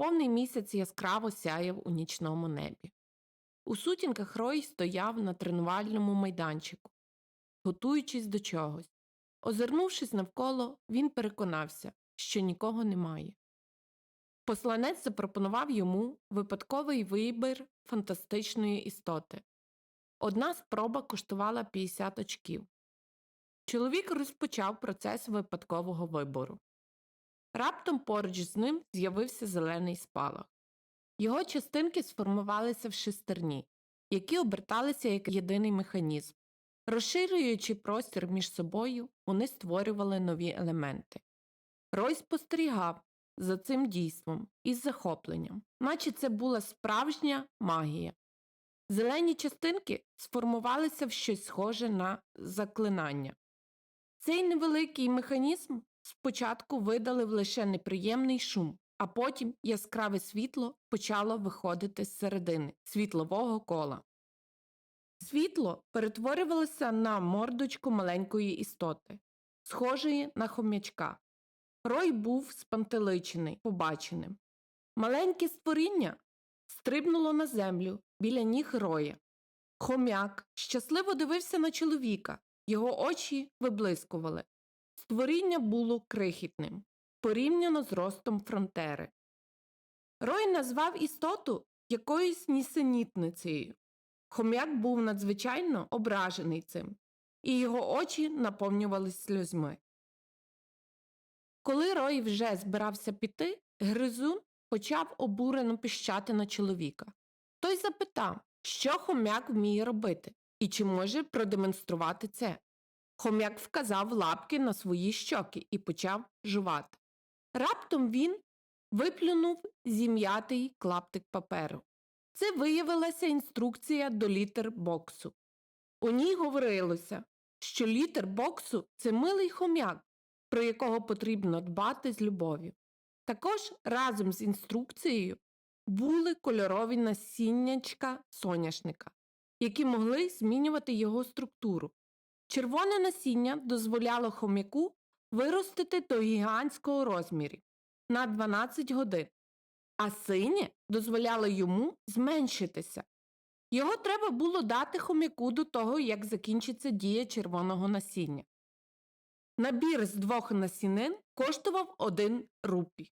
Повний місяць яскраво сяяв у нічному небі. У сутінках Рой стояв на тренувальному майданчику, готуючись до чогось. Озирнувшись навколо, він переконався, що нікого немає. Посланець запропонував йому випадковий вибір фантастичної істоти. Одна спроба коштувала 50 очків. Чоловік розпочав процес випадкового вибору. Раптом поруч з ним з'явився зелений спалах. Його частинки сформувалися в шестерні, які оберталися як єдиний механізм. Розширюючи простір між собою, вони створювали нові елементи. Рой спостерігав за цим дійством із захопленням, наче це була справжня магія. Зелені частинки сформувалися в щось схоже на заклинання. Цей невеликий механізм спочатку видалив лише неприємний шум, а потім яскраве світло почало виходити з середини світлового кола. Світло перетворювалося на мордочку маленької істоти, схожої на хом'ячка. Рой був спантеличений, побаченим. Маленьке створіння стрибнуло на землю біля ніг роя. Хом'як щасливо дивився на чоловіка, його очі виблискували. Створіння було крихітним, порівняно з ростом фронтери. Рой назвав істоту якоюсь нісенітницею. Хом'як був надзвичайно ображений цим, і його очі наповнювались сльозьми. Коли Рой вже збирався піти, Гризун почав обурено піщати на чоловіка. Той запитав, що хом'як вміє робити і чи може продемонструвати це. Хом'як вказав лапки на свої щоки і почав жувати. Раптом він виплюнув зім'ятий клаптик паперу. Це виявилася інструкція до літер боксу. У ній говорилося, що літер боксу це милий хом'як, про якого потрібно дбати з любов'ю. Також разом з інструкцією були кольорові насіннячка соняшника, які могли змінювати його структуру. Червоне насіння дозволяло хом'яку виростити до гігантського розміру на 12 годин, а синє дозволяло йому зменшитися. Його треба було дати хом'яку до того, як закінчиться дія червоного насіння. Набір з двох насінин коштував один рупій.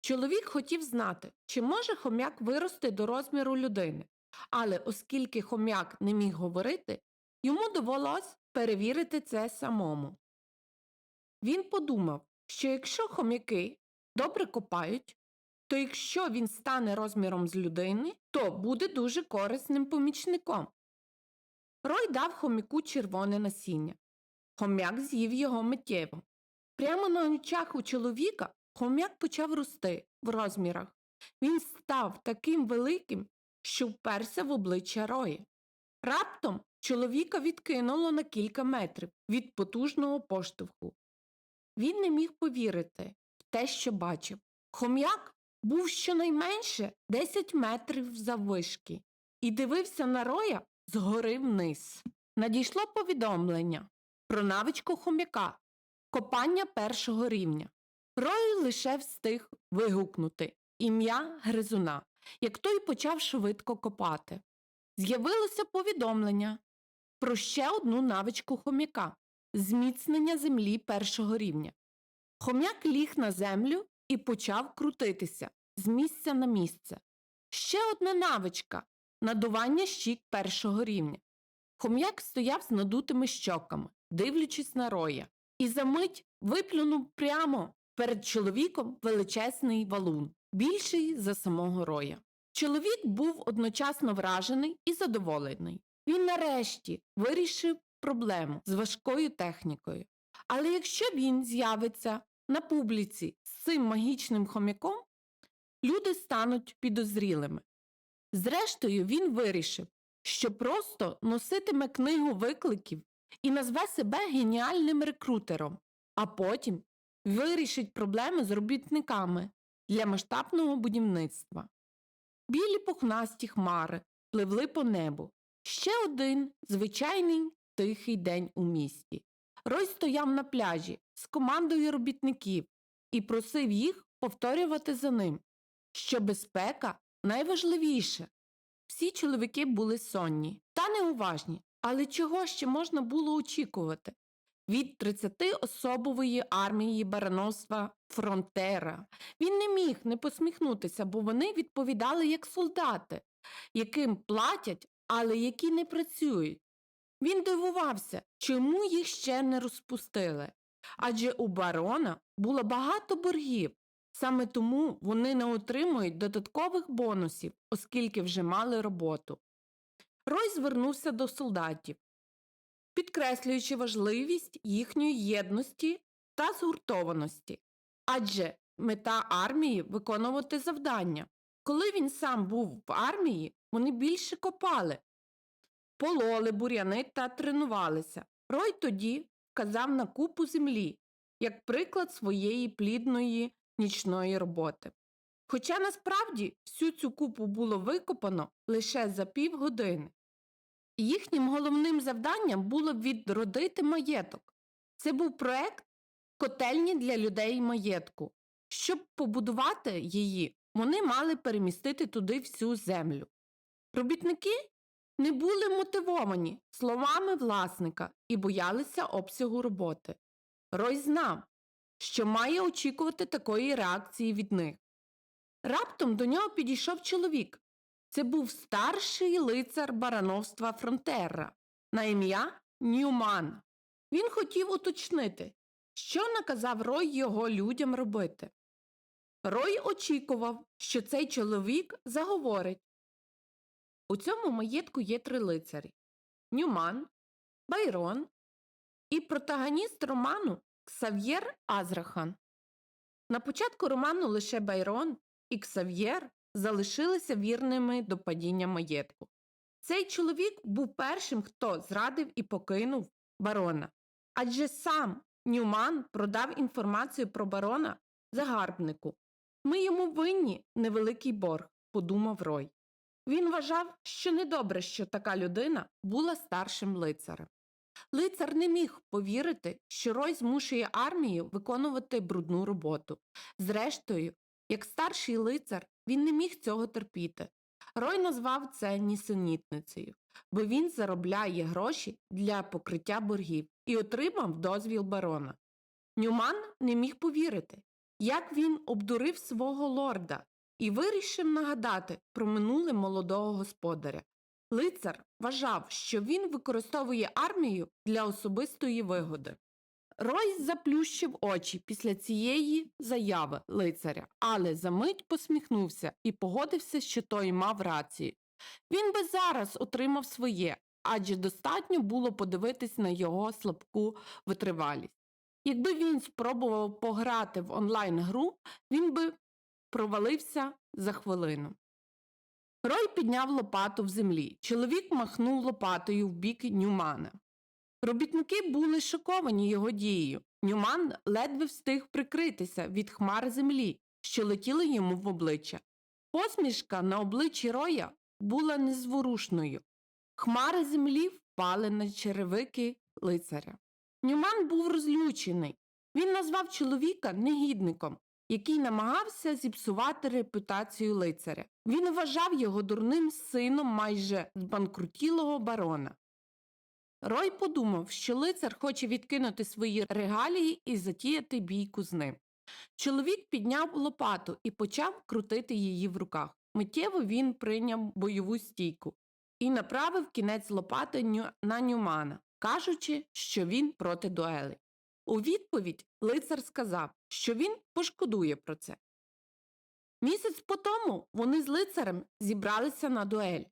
Чоловік хотів знати, чи може хом'як вирости до розміру людини, але оскільки хом'як не міг говорити, йому довелось перевірити це самому. Він подумав, що якщо хом'яки добре копають, то якщо він стане розміром з людини, то буде дуже корисним помічником. Рой дав хом'яку червоне насіння. Хом'як з'їв його миттєво. Прямо на очах у чоловіка хом'як почав рости в розмірах. Він став таким великим, що вперся в обличчя Рої. Раптом чоловіка відкинуло на кілька метрів від потужного поштовху. Він не міг повірити в те, що бачив. Хом'як був щонайменше 10 метрів заввишки і дивився на роя згори вниз. Надійшло повідомлення про навичку хом'яка, копання першого рівня. Рой лише встиг вигукнути ім'я гризуна, як той почав швидко копати. З'явилося повідомлення про ще одну навичку хом'яка зміцнення землі першого рівня. Хом'як ліг на землю і почав крутитися з місця на місце. Ще одна навичка надування щік першого рівня. Хом'як стояв з надутими щоками, дивлячись на роя, і за мить виплюнув прямо перед чоловіком величезний валун, більший за самого роя. Чоловік був одночасно вражений і задоволений. Він нарешті вирішив проблему з важкою технікою. Але якщо він з'явиться на публіці з цим магічним хомяком, люди стануть підозрілими. Зрештою, він вирішив, що просто носитиме книгу викликів і назве себе геніальним рекрутером, а потім вирішить проблеми з робітниками для масштабного будівництва. Білі пухнасті хмари пливли по небу. Ще один звичайний тихий день у місті. Рой стояв на пляжі з командою робітників і просив їх повторювати за ним. що безпека найважливіше. Всі чоловіки були сонні та неуважні, але чого ще можна було очікувати? Від 30-особової армії баронства Фронтера він не міг не посміхнутися, бо вони відповідали як солдати, яким платять, але які не працюють. Він дивувався, чому їх ще не розпустили. Адже у барона було багато боргів, саме тому вони не отримують додаткових бонусів, оскільки вже мали роботу. Рой звернувся до солдатів, підкреслюючи важливість їхньої єдності та згуртованості. Адже мета армії виконувати завдання. Коли він сам був в армії, вони більше копали, пололи бур'яни та тренувалися. Рой тоді вказав на купу землі, як приклад своєї плідної нічної роботи. Хоча насправді всю цю купу було викопано лише за півгодини. Їхнім головним завданням було відродити маєток. Це був проект котельні для людей маєтку. Щоб побудувати її, вони мали перемістити туди всю землю. Робітники не були мотивовані словами власника і боялися обсягу роботи. Рой знав, що має очікувати такої реакції від них. Раптом до нього підійшов чоловік. Це був старший лицар барановства Фронтерра на ім'я Ньюман. Він хотів уточнити, що наказав Рой його людям робити. Рой очікував, що цей чоловік заговорить. У цьому маєтку є три лицарі Нюман, Байрон і протагоніст роману Ксав'єр Азрахан. На початку роману лише Байрон і Ксав'єр залишилися вірними до падіння маєтку. Цей чоловік був першим, хто зрадив і покинув барона. Адже сам Нюман продав інформацію про барона загарбнику. Ми йому винні невеликий борг, подумав Рой. Він вважав, що недобре, що така людина була старшим лицарем. Лицар не міг повірити, що Рой змушує армію виконувати брудну роботу. Зрештою, як старший лицар, він не міг цього терпіти. Рой назвав це нісенітницею, бо він заробляє гроші для покриття боргів і отримав дозвіл барона. Нюман не міг повірити, як він обдурив свого лорда і вирішив нагадати про минуле молодого господаря. Лицар вважав, що він використовує армію для особистої вигоди. Рой заплющив очі після цієї заяви лицаря, але за мить посміхнувся і погодився, що той мав рацію. Він би зараз отримав своє, адже достатньо було подивитись на його слабку витривалість. Якби він спробував пограти в онлайн-гру, він би провалився за хвилину. Рой підняв лопату в землі. Чоловік махнув лопатою в бік Нюмана. Робітники були шоковані його дією. Нюман ледве встиг прикритися від хмар землі, що летіли йому в обличчя. Посмішка на обличчі Роя була незворушною. Хмари землі впали на черевики лицаря. Нюман був розлючений. Він назвав чоловіка негідником, який намагався зіпсувати репутацію лицаря. Він вважав його дурним сином майже збанкрутілого барона. Рой подумав, що лицар хоче відкинути свої регалії і затіяти бійку з ним. Чоловік підняв лопату і почав крутити її в руках. Миттєво він прийняв бойову стійку і направив кінець лопати на Нюмана, кажучи, що він проти дуелі. У відповідь лицар сказав, що він пошкодує про це. Місяць по тому вони з лицарем зібралися на дуель.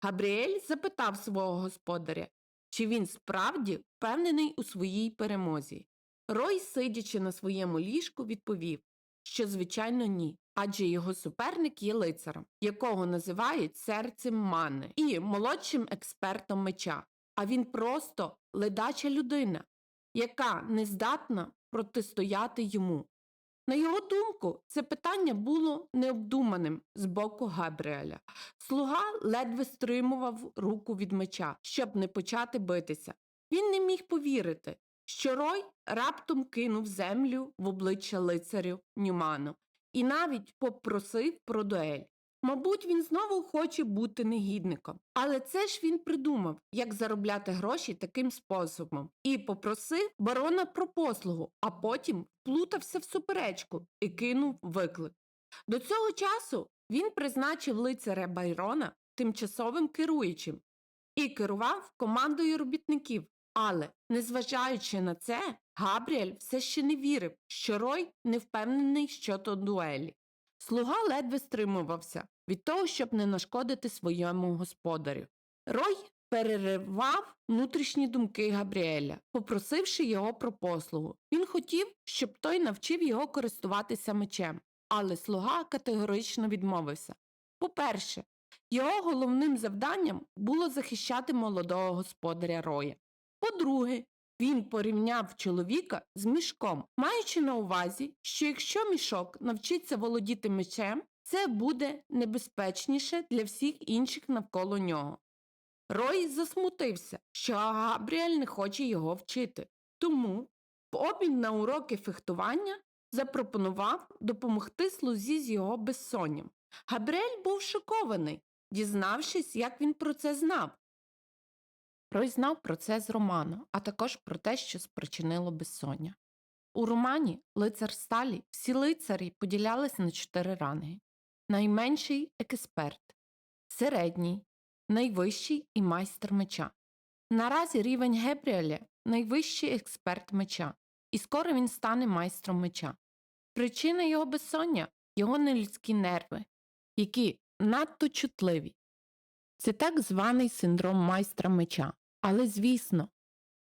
Габріель запитав свого господаря, чи він справді впевнений у своїй перемозі. Рой, сидячи на своєму ліжку, відповів, що, звичайно, ні, адже його суперник є лицарем, якого називають серцем мани і молодшим експертом меча. А він просто ледача людина, яка не здатна протистояти йому. На його думку, це питання було необдуманим з боку Габріеля. Слуга ледве стримував руку від меча, щоб не почати битися. Він не міг повірити, що Рой раптом кинув землю в обличчя лицарю Нюману і навіть попросив про дуель. Мабуть, він знову хоче бути негідником. Але це ж він придумав, як заробляти гроші таким способом, і попросив барона про послугу, а потім вплутався в суперечку і кинув виклик. До цього часу він призначив лицаря Байрона тимчасовим керуючим і керував командою робітників. Але, незважаючи на це, Габріель все ще не вірив, що Рой не впевнений щодо дуелі. Слуга ледве стримувався від того, щоб не нашкодити своєму господарю. Рой переривав внутрішні думки Габріеля, попросивши його про послугу. Він хотів, щоб той навчив його користуватися мечем, але слуга категорично відмовився. По-перше, його головним завданням було захищати молодого господаря Роя. По-друге, він порівняв чоловіка з мішком, маючи на увазі, що якщо мішок навчиться володіти мечем, це буде небезпечніше для всіх інших навколо нього. Рой засмутився, що Габріель не хоче його вчити, тому в обмін на уроки фехтування запропонував допомогти слузі з його безсонням. Габріель був шокований, дізнавшись, як він про це знав. Рой про це з роману, а також про те, що спричинило безсоння. У романі Лицар Сталі всі лицарі поділялися на чотири ранги: найменший експерт, середній, найвищий і майстер меча. Наразі рівень Гебріеля найвищий експерт меча, і скоро він стане майстром меча. Причина його безсоння його нелюдські нерви, які надто чутливі. Це так званий синдром майстра меча. Але, звісно,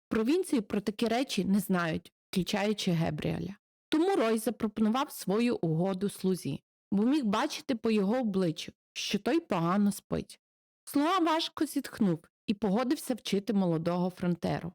провінції про такі речі не знають, включаючи Гебріеля. Тому Рой запропонував свою угоду слузі, бо міг бачити по його обличчю, що той погано спить. Слуга важко зітхнув і погодився вчити молодого фронтеру.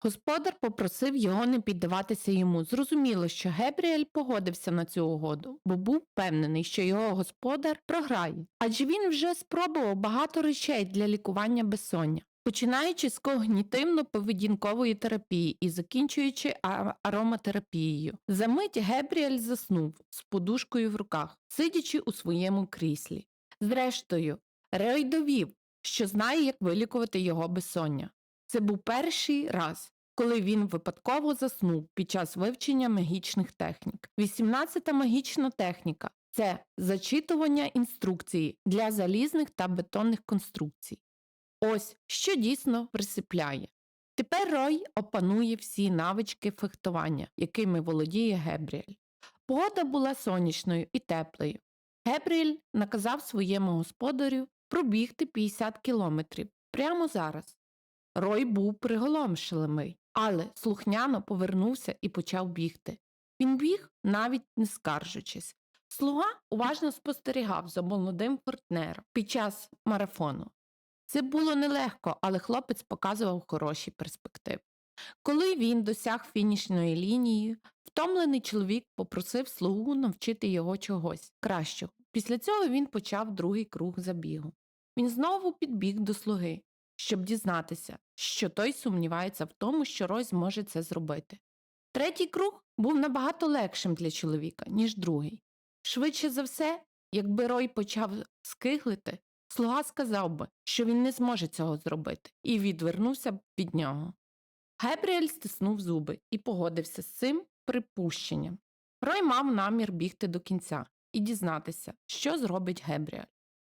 Господар попросив його не піддаватися йому. Зрозуміло, що Гебріель погодився на цю угоду, бо був впевнений, що його господар програє, адже він вже спробував багато речей для лікування безсоння, починаючи з когнітивно-поведінкової терапії і закінчуючи ароматерапією. Замить Гебріель заснув з подушкою в руках, сидячи у своєму кріслі. Зрештою, Рей довів, що знає, як вилікувати його безсоння. Це був перший раз, коли він випадково заснув під час вивчення магічних технік. 18-та магічна техніка це зачитування інструкції для залізних та бетонних конструкцій. Ось що дійсно присипляє. Тепер Рой опанує всі навички фехтування, якими володіє Гебріель. Погода була сонячною і теплою. Гебріель наказав своєму господарю пробігти 50 кілометрів прямо зараз. Рой був приголомшений, але слухняно повернувся і почав бігти. Він біг, навіть не скаржучись. Слуга уважно спостерігав за молодим партнером під час марафону. Це було нелегко, але хлопець показував хороші перспективи. Коли він досяг фінішної лінії, втомлений чоловік попросив слугу навчити його чогось кращого. Після цього він почав другий круг забігу. Він знову підбіг до слуги, щоб дізнатися, що той сумнівається в тому, що Рой зможе це зробити. Третій круг був набагато легшим для чоловіка, ніж другий. Швидше за все, якби Рой почав скиглити, слуга сказав би, що він не зможе цього зробити, і відвернувся б від нього. Гебріель стиснув зуби і погодився з цим припущенням. Рой мав намір бігти до кінця і дізнатися, що зробить Гебріель.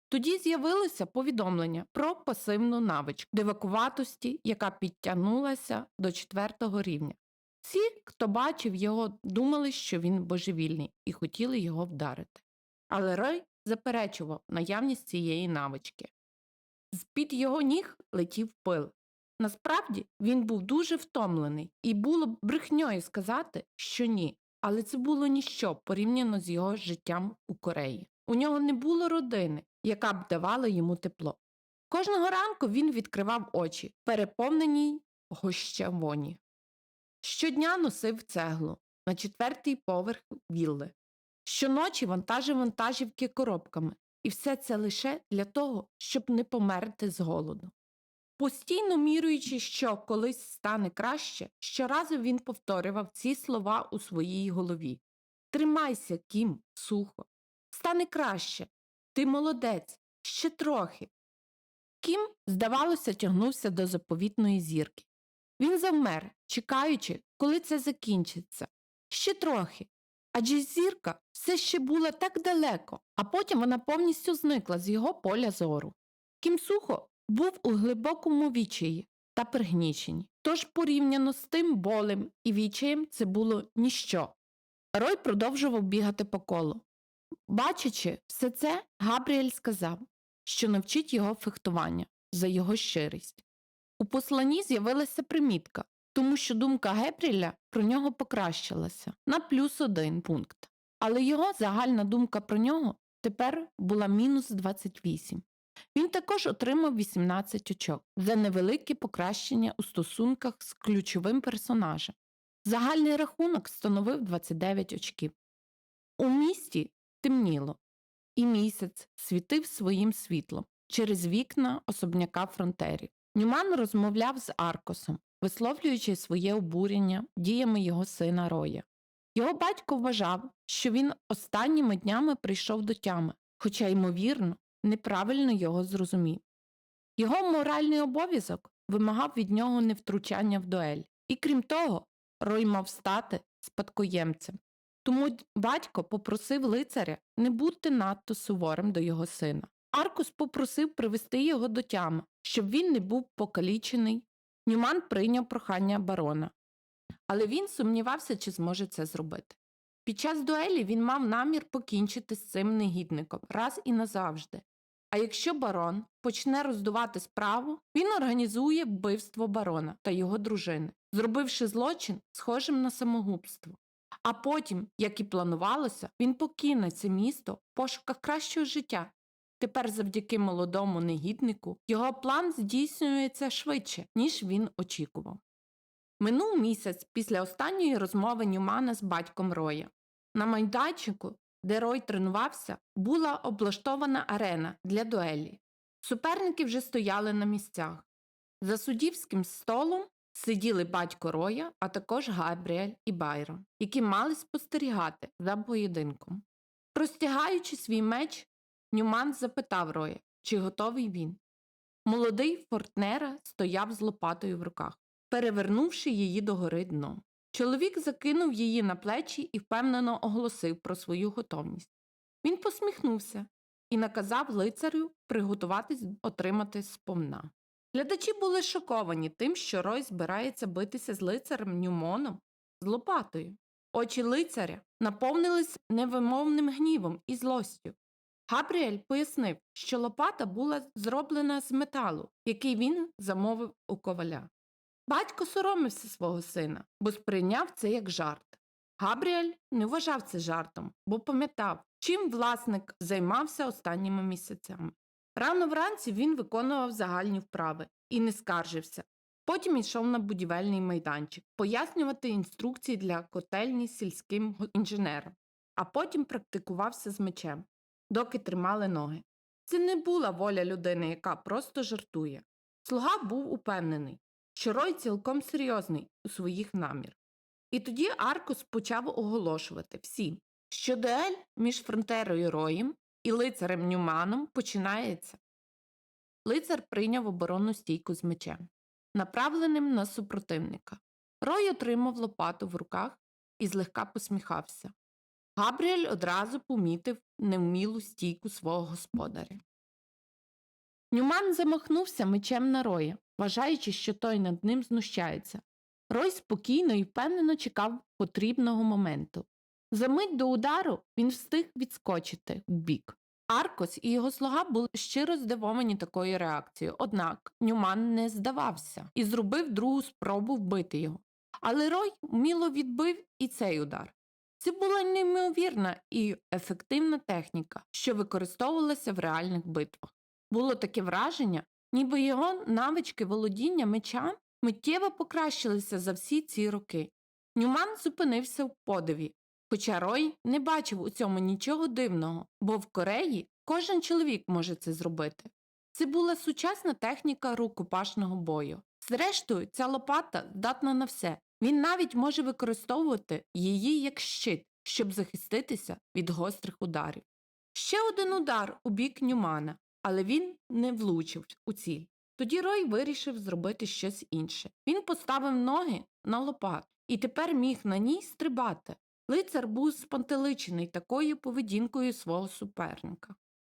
Тоді з'явилося повідомлення про пасивну навичку дивакуватості, яка підтягнулася до четвертого рівня. Всі, хто бачив його, думали, що він божевільний, і хотіли його вдарити. Але Рой заперечував наявність цієї навички. З-під його ніг летів пил. Насправді він був дуже втомлений, і було б брехньою сказати, що ні, але це було ніщо порівняно з його життям у Кореї. У нього не було родини, яка б давала йому тепло. Кожного ранку він відкривав очі, переповненій гощавоні. Щодня носив цеглу на четвертий поверх вілли. Щоночі вантажив вантажівки коробками, і все це лише для того, щоб не померти з голоду. Постійно міруючи, що колись стане краще, щоразу він повторював ці слова у своїй голові. Тримайся, Кім, сухо. Стане краще. Ти молодець, ще трохи. Кім, здавалося, тягнувся до заповітної зірки. Він завмер, чекаючи, коли це закінчиться. Ще трохи. Адже зірка все ще була так далеко, а потім вона повністю зникла з його поля зору. Кім Сухо був у глибокому відчаї та пригніченні, тож порівняно з тим болем і відчаєм це було ніщо. Рой продовжував бігати по колу. Бачачи все це, Габріель сказав, що навчить його фехтування за його щирість. У посланні з'явилася примітка, тому що думка Гебріля про нього покращилася на плюс один пункт. Але його загальна думка про нього тепер була мінус 28. Він також отримав 18 очок за невелике покращення у стосунках з ключовим персонажем. Загальний рахунок становив 29 очків. У місті темніло, і місяць світив своїм світлом через вікна особняка фронтерів. Нюман розмовляв з Аркосом, висловлюючи своє обурення діями його сина Роя. Його батько вважав, що він останніми днями прийшов до тями, хоча, ймовірно, неправильно його зрозумів. Його моральний обов'язок вимагав від нього невтручання в дуель, і крім того, Рой мав стати спадкоємцем. Тому батько попросив лицаря не бути надто суворим до його сина. Аркус попросив привести його до тями, щоб він не був покалічений. Нюман прийняв прохання барона, але він сумнівався, чи зможе це зробити. Під час дуелі він мав намір покінчити з цим негідником раз і назавжди. А якщо барон почне роздувати справу, він організує вбивство барона та його дружини, зробивши злочин схожим на самогубство. А потім, як і планувалося, він покине це місто в пошуках кращого життя. Тепер, завдяки молодому негіднику, його план здійснюється швидше, ніж він очікував. Минув місяць після останньої розмови Нюмана з батьком Роя. На майданчику, де Рой тренувався, була облаштована арена для дуелі. Суперники вже стояли на місцях. За суддівським столом сиділи батько Роя, а також Габріель і Байрон, які мали спостерігати за поєдинком. Простягаючи свій меч, Нюман запитав Роя, чи готовий він. Молодий Фортнера стояв з лопатою в руках, перевернувши її догори дном. Чоловік закинув її на плечі і впевнено оголосив про свою готовність. Він посміхнувся і наказав лицарю приготуватись отримати сповна. Глядачі були шоковані тим, що Рой збирається битися з лицарем Нюмоном з лопатою. Очі лицаря наповнились невимовним гнівом і злостю. Габріель пояснив, що лопата була зроблена з металу, який він замовив у коваля. Батько соромився свого сина, бо сприйняв це як жарт. Габріель не вважав це жартом, бо пам'ятав, чим власник займався останніми місяцями. Рано вранці він виконував загальні вправи і не скаржився. Потім йшов на будівельний майданчик, пояснювати інструкції для котельні сільським інженерам, а потім практикувався з мечем, доки тримали ноги. Це не була воля людини, яка просто жартує. Слуга був упевнений, що Рой цілком серйозний у своїх намір. І тоді Аркус почав оголошувати всім, що дуель між фронтерою Роєм і лицарем Нюманом починається. Лицар прийняв оборонну стійку з мечем, направленим на супротивника. Рой отримав лопату в руках і злегка посміхався. Габріель одразу помітив невмілу стійку свого господаря. Нюман замахнувся мечем на Роя, вважаючи, що той над ним знущається. Рой спокійно і впевнено чекав потрібного моменту. За мить до удару він встиг відскочити вбік. Аркос і його слуга були щиро здивовані такою реакцією, однак Нюман не здавався і зробив другу спробу вбити його. Але Рой вміло відбив і цей удар. Це була неймовірна і ефективна техніка, що використовувалася в реальних битвах. Було таке враження, ніби його навички володіння мечам миттєво покращилися за всі ці роки. Нюман зупинився в подиві, хоча Рой не бачив у цьому нічого дивного, бо в Кореї кожен чоловік може це зробити. Це була сучасна техніка рукопашного бою. Зрештою, ця лопата здатна на все. Він навіть може використовувати її як щит, щоб захиститися від гострих ударів. Ще один удар у бік Нюмана, але він не влучив у ціль. Тоді Рой вирішив зробити щось інше. Він поставив ноги на лопат і тепер міг на ній стрибати. Лицар був спантеличений такою поведінкою свого суперника.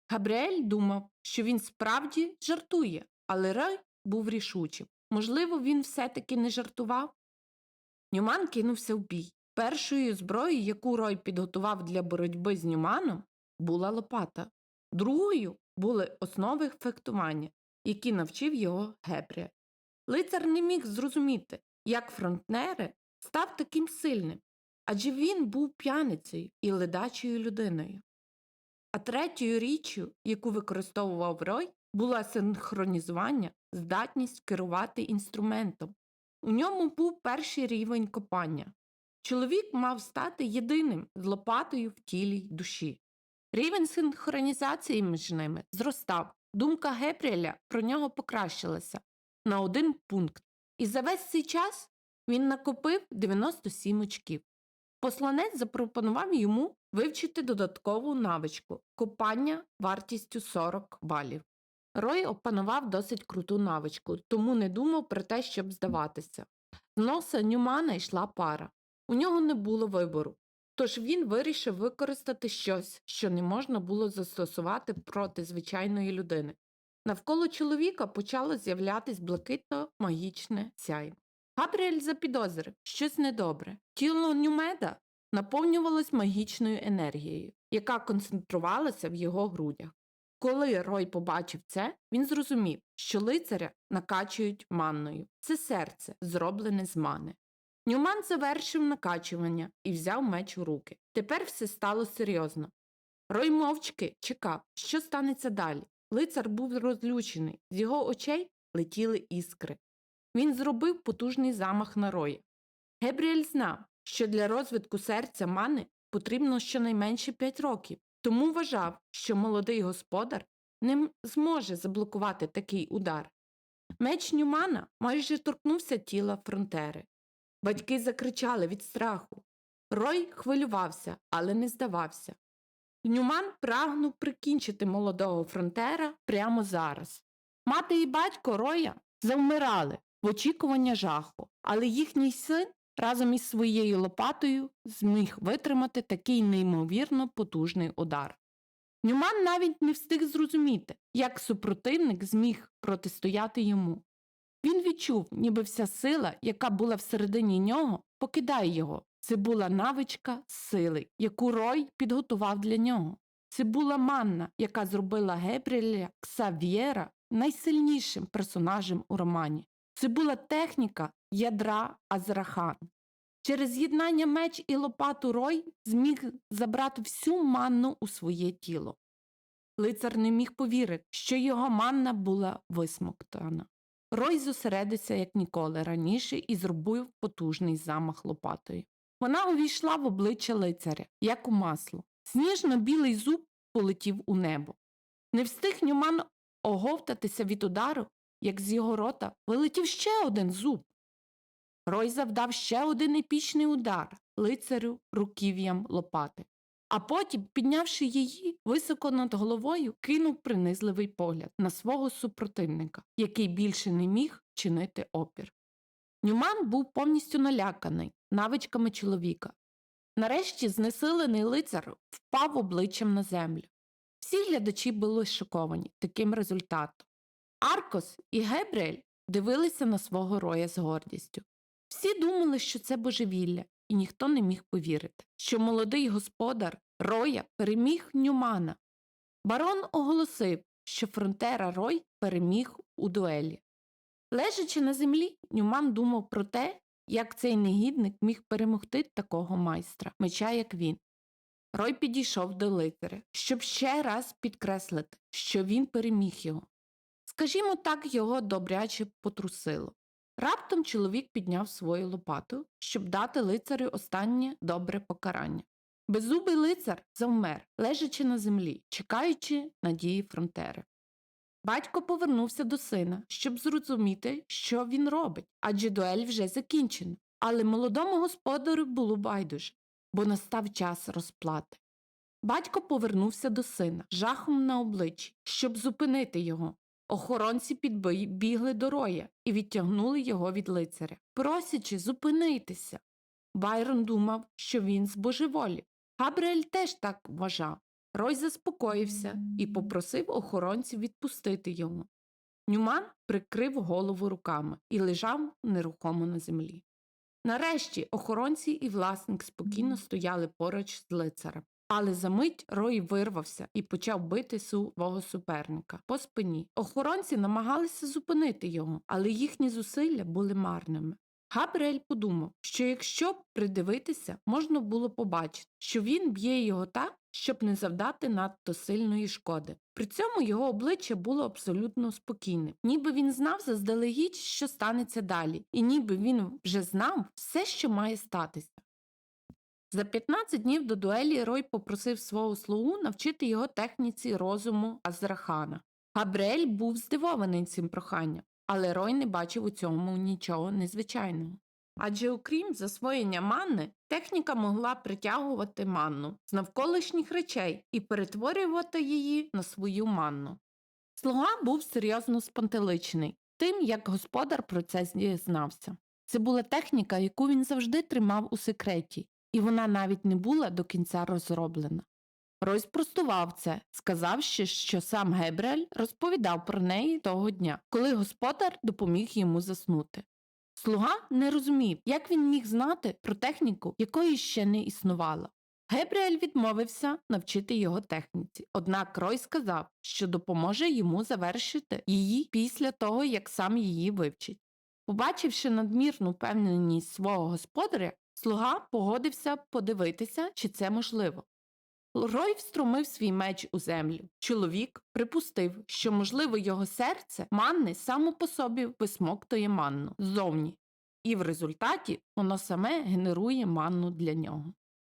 Габріель думав, що він справді жартує, але Рой був рішучим. Можливо, він все-таки не жартував? Нюман кинувся в бій. Першою зброєю, яку Рой підготував для боротьби з Нюманом, була лопата. Другою були основи фехтування, які навчив його Гебріель. Лицар не міг зрозуміти, як фронтнери став таким сильним, адже він був п'яницею і ледачою людиною. А третьою річчю, яку використовував Рой, була синхронізування, здатність керувати інструментом. У ньому був перший рівень копання. Чоловік мав стати єдиним з лопатою в тілі й душі. Рівень синхронізації між ними зростав. Думка Гебріеля про нього покращилася на один пункт, і за весь цей час він накопив 97 очків. Посланець запропонував йому вивчити додаткову навичку копання вартістю 40 балів. Рой опанував досить круту навичку, тому не думав про те, щоб здаватися. З носа Нюмана йшла пара. У нього не було вибору, тож він вирішив використати щось, що не можна було застосувати проти звичайної людини. Навколо чоловіка почало з'являтись блакитно магічне сяйво. Габріель запідозрив щось недобре. Тіло Нюмеда наповнювалось магічною енергією, яка концентрувалася в його грудях. Коли Рой побачив це, він зрозумів, що лицаря накачують манною. Це серце, зроблене з мани. Нюман завершив накачування і взяв меч у руки. Тепер все стало серйозно. Рой мовчки чекав, що станеться далі. Лицар був розлючений, з його очей летіли іскри. Він зробив потужний замах на Роя. Гебріель знав, що для розвитку серця мани потрібно щонайменше 5 років, тому вважав, що молодий господар не зможе заблокувати такий удар. Меч Нюмана майже торкнувся тіла фронтери. Батьки закричали від страху. Рой хвилювався, але не здавався. Нюман прагнув прикінчити молодого фронтера прямо зараз. Мати і батько Роя завмирали в очікування жаху, але їхній син разом із своєю лопатою зміг витримати такий неймовірно потужний удар. Нюман навіть не встиг зрозуміти, як супротивник зміг протистояти йому. Він відчув, ніби вся сила, яка була всередині нього, покидає його. Це була навичка сили, яку Рой підготував для нього. Це була манна, яка зробила Гебріеля Ксав'єра найсильнішим персонажем у романі. Це була техніка ядра Азрахан. Через з'єднання меч і лопату Рой зміг забрати всю манну у своє тіло. Лицар не міг повірити, що його манна була висмоктана. Рой зосередився як ніколи раніше і зробив потужний замах лопатою. Вона увійшла в обличчя лицаря, як у масло. Сніжно-білий зуб полетів у небо. Не встиг Нюман оговтатися від удару, як з його рота вилетів ще один зуб. Рой завдав ще один епічний удар лицарю руків'ям лопати, а потім, піднявши її високо над головою, кинув принизливий погляд на свого супротивника, який більше не міг чинити опір. Нюман був повністю наляканий навичками чоловіка. Нарешті знесилений лицар впав обличчям на землю. Всі глядачі були шоковані таким результатом. Аркос і Гебріель дивилися на свого роя з гордістю. Всі думали, що це божевілля, і ніхто не міг повірити, що молодий господар Роя переміг Нюмана. Барон оголосив, що фронтера Рой переміг у дуелі. Лежачи на землі, Нюман думав про те, як цей негідник міг перемогти такого майстра, меча, як він. Рой підійшов до лицаря, щоб ще раз підкреслити, що він переміг його. Скажімо так, його добряче потрусило. Раптом чоловік підняв свою лопату, щоб дати лицарю останнє добре покарання. Беззубий лицар завмер, лежачи на землі, чекаючи надії фронтери. Батько повернувся до сина, щоб зрозуміти, що він робить, адже дуель вже закінчена. Але молодому господарю було байдуже. бо настав час розплати. Батько повернувся до сина, жахом на обличчі, щоб зупинити його. Охоронці підбігли до роя і відтягнули його від лицаря, просячи зупинитися. Байрон думав, що він збожеволів. Габріель теж так вважав. Рой заспокоївся і попросив охоронців відпустити його. Нюман прикрив голову руками і лежав нерухомо на землі. Нарешті охоронці і власник спокійно стояли поруч з лицарем. Але за мить Рой вирвався і почав бити свого суперника по спині. Охоронці намагалися зупинити його, але їхні зусилля були марними. Габріель подумав, що якщо придивитися, можна було побачити, що він б'є його так, щоб не завдати надто сильної шкоди. При цьому його обличчя було абсолютно спокійним, ніби він знав заздалегідь, що станеться далі, і ніби він вже знав все, що має статися. За 15 днів до дуелі Рой попросив свого слугу навчити його техніці розуму Азрахана. Габріель був здивований цим проханням, але Рой не бачив у цьому нічого незвичайного. Адже окрім засвоєння манни, техніка могла притягувати манну з навколишніх речей і перетворювати її на свою манну. Слуга був серйозно спантеличений тим, як господар про це зізнався. Це була техніка, яку він завжди тримав у секреті, і вона навіть не була до кінця розроблена. Рой спростував це, сказавши, що сам Гебрель розповідав про неї того дня, коли господар допоміг йому заснути. Слуга не розумів, як він міг знати про техніку, якої ще не існувало. Гебріель відмовився навчити його техніці, однак Рой сказав, що допоможе йому завершити її після того, як сам її вивчить. Побачивши надмірну впевненість свого господаря, слуга погодився подивитися, чи це можливо. Рой встромив свій меч у землю. Чоловік припустив, що, можливо, його серце манни само по собі висмоктує манну ззовні, і в результаті воно саме генерує манну для нього.